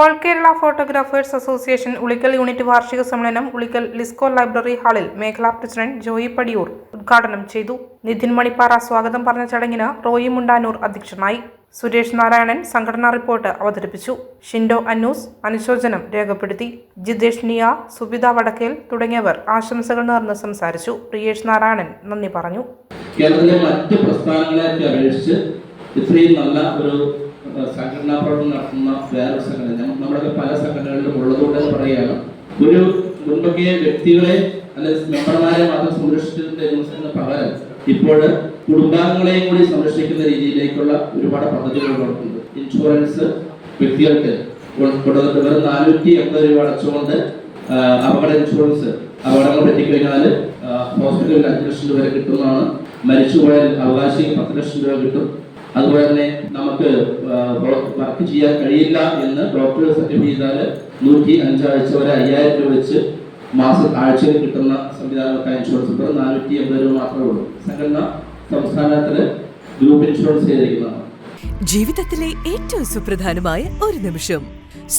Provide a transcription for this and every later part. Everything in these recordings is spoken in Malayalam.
All Kerala photographers association Ulikkal unit വാർഷിക സമ്മേളനം ഉളിക്കൽ ലിസ്കോ ലൈബ്രറി ഹാളിൽ മേഖലാ പ്രസിഡന്റ് ജോയി പടിയൂർ ഉദ്ഘാടനം ചെയ്തു. നിതിൻ മണിപ്പാറ സ്വാഗതം പറഞ്ഞ ചടങ്ങിന് റോയി മുണ്ടാനൂർ അധ്യക്ഷനായി. സുരേഷ് നാരായണൻ സംഘടനാ റിപ്പോർട്ട് അവതരിപ്പിച്ചു. ഷിൻഡോ അന്നൂസ് അനുശോചനം രേഖപ്പെടുത്തി. ജിതേഷ് നിയ സുബിത വടക്കേൽ തുടങ്ങിയവർ ആശംസകൾ നേർന്ന് സംസാരിച്ചു. പ്രിയേഷ് നാരായണൻ നന്ദി പറഞ്ഞു. കേരളത്തിലെ മറ്റ് പ്രസ്ഥാനങ്ങളെ അപേക്ഷിച്ച് ഇത്രയും നല്ല ഒരു സംഘടനാ പ്രവർത്തനം നടത്തുന്ന വേറൊരു സംഘടന നമ്മുടെ പല സംഘടനകളിലും ഉള്ളതുകൊണ്ട് പറയുകയാണ്. ഒരു മുൻപൊക്കെ വ്യക്തികളെ അല്ലെങ്കിൽ മെമ്പർമാരെ മാത്രം സംരക്ഷിച്ചിരുന്ന പകരം ഇപ്പോൾ കുടുംബാംഗങ്ങളെയും കൂടി സംരക്ഷിക്കുന്ന രീതിയിലേക്കുള്ള ഒരുപാട് പദ്ധതികൾ നടത്തുന്നുണ്ട് ഇൻഷുറൻസ് വ്യക്തികൾക്ക് കൊടുത്തിട്ട് വെറും നാനൂറ്റി എൺപത് രൂപ അടച്ചുകൊണ്ട് അപകട ഇൻഷുറൻസ് അപകടങ്ങൾ പറ്റിക്കഴിഞ്ഞാൽ ഹോസ്പിറ്റലിൽ അഞ്ച് ലക്ഷം രൂപ വരെ കിട്ടുന്നതാണ്. മരിച്ചുപോയാൽ അവകാശിക്ക് പത്ത് ലക്ഷം രൂപ കിട്ടും. അതുപോലെ തന്നെ നമുക്ക് വർക്ക് ചെയ്യാൻ കഴിയില്ല എന്ന് ഡോക്ടർ സർട്ടിഫൈ ചെയ്താൽ നൂറ്റി അഞ്ചാഴ്ച വരെ അയ്യായിരം രൂപ വെച്ച് മാസ ആഴ്ചയിൽ കിട്ടുന്ന സംവിധാനമൊക്കെ ഇൻഷുറൻസ് ഇപ്പോൾ നാനൂറ്റി എൺപത് രൂപ മാത്രമേ ഉള്ളൂ. സംഘടന സംസ്ഥാനത്തിൽ ഗ്രൂപ്പ് ഇൻഷുറൻസ് ചെയ്തിരിക്കുന്നതാണ്. ജീവിതത്തിലെ ഏറ്റവും സുപ്രധാനമായ ഒരു നിമിഷം.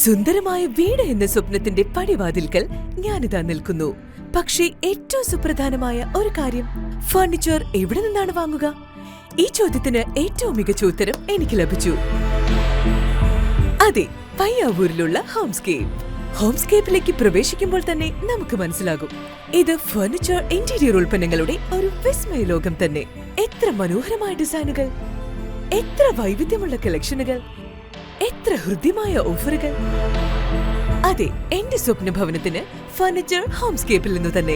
സുന്ദരമായ വീട് എന്ന സ്വപ്നത്തിന്റെ പടിവാതിൽക്കൽ ഞാനിതാ നിൽക്കുന്നു. പക്ഷേ ഏറ്റവും സുപ്രധാനമായ ഒരു കാര്യം ഫർണിച്ചർ എവിടെ നിന്നാണ് വാങ്ങുക? ഈ ചോദ്യത്തിന് ഏറ്റവും മികച്ച ഉത്തരം എനിക്ക് ലഭിച്ചു. അതെ പയ്യാവൂരിലുള്ള ഹോംസ്കേപ്പ്. ഹോംസ്കേപ്പിലേക്ക് പ്രവേശിക്കുമ്പോൾ തന്നെ നമുക്ക് മനസ്സിലാകും. ഇത് ഫർണിച്ചർ ഇന്റീരിയർ ഉൽപ്പന്നങ്ങളുടെ ഒരു വിസ്മയ ലോകം തന്നെ. എത്ര മനോഹരമായ ഡിസൈനുകൾ. എത്ര വൈവിധ്യമുള്ള കളക്ഷനുകൾ എത്ര ഹൃദ്യമായ ഓഫറുകൾ. അതെ എന്റെ സ്വപ്ന ഭവനത്തിന് ഫർണിച്ചർ ഹോംസ്കേപ്പിൽ നിന്ന് തന്നെ.